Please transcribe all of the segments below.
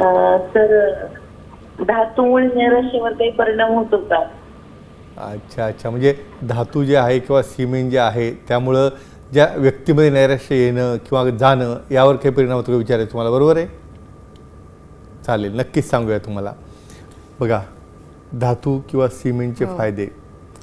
अं, तर धातूमुळे काही परिणाम होतो का अच्छा अच्छा. म्हणजे धातू जे आहे किंवा सिमेंट जे आहे त्यामुळं ज्या व्यक्तीमध्ये नैराश्य येणं किंवा जाणं यावर काही परिणाम होतो का विचार आहे तुम्हाला? बरोबर आहे? चालेल नक्कीच सांगूया तुम्हाला. बघा धातू किंवा सिमेंटचे फायदे.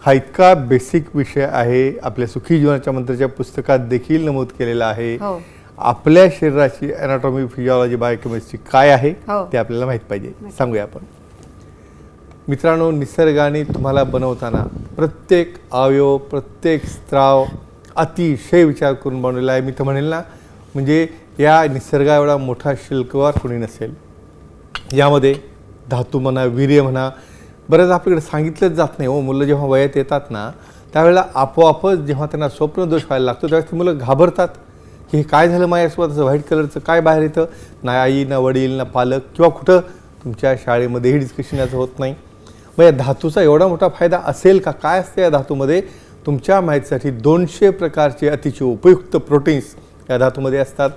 हा इतका बेसिक विषय आहे आपल्या सुखी जीवनाच्या मंत्राच्या पुस्तकात देखील नमूद केलेला आहे. हो. आपल्या शरीराची अनाटॉमी फिजिओलॉजी बायोकेमिस्ट्री काय आहे हो. ते आपल्याला माहीत पाहिजे. सांगूया आपण. मित्रांनो निसर्गाने तुम्हाला बनवताना प्रत्येक अवयव प्रत्येक स्त्राव अतिशय विचार करून बनवलेला आहे. मी तर म्हणेल ना म्हणजे या निसर्गा एवढा मोठा शिल्कवार कोणी नसेल. यामध्ये धातू म्हणा वीर्य म्हणा बरंच आपल्याकडे सांगितलंच जात नाही. हो मुलं जेव्हा वयात येतात ना त्यावेळेला आपोआपच जेव्हा त्यांना स्वप्नदोष व्हायला लागतो त्यावेळेस ती मुलं घाबरतात. की हे काय झालं माझ्यासोबत? असं व्हाईट कलरचं काय बाहेर येतं? ना आई ना वडील ना पालक किंवा कुठं? तुमच्या शाळेमध्येही डिस्कशन याचं होत नाही. मग या धातूचा एवढा मोठा फायदा असेल का? काय असतं या धातूमध्ये? तुमच्या माहितीसाठी दोनशे प्रकारचे अतिशय उपयुक्त प्रोटीन्स या धातूमध्ये असतात.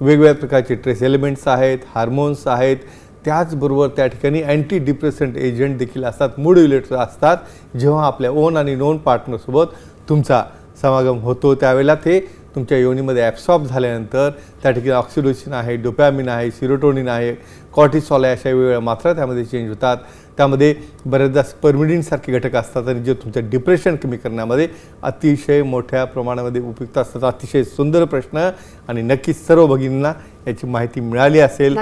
वेगवेगळ्या प्रकारचे ट्रेस एलिमेंट्स आहेत हार्मोन्स आहेत. त्याचबरोबर त्या ठिकाणी अँटी डिप्रेसंट एजंट देखील असतात मूड मोड्युलेटर असतात. जेव्हा आपल्या ओन आणि नोन पार्टनरसोबत तुमचा समागम होतो त्यावेळेला ते तुमच्या योनीमध्ये ॲब्सॉर्ब झाल्यानंतर त्या ठिकाणी ऑक्सिडोसिन आहे डोपॅमिन आहे सिरोटोनिन आहे कॉर्टिसॉल आहे अशा वेगवेगळ्या मात्रा त्यामध्ये चेंज होतात. त्यामध्ये बऱ्याचदा स्पर्मिडिनसारखे घटक असतात आणि जे तुमचं डिप्रेशन कमी करण्यामध्ये अतिशय मोठ्या प्रमाणामध्ये उपयुक्त असतात. अतिशय सुंदर प्रश्न आणि नक्कीच सर्व भगिनींना याची माहिती मिळाली असेल.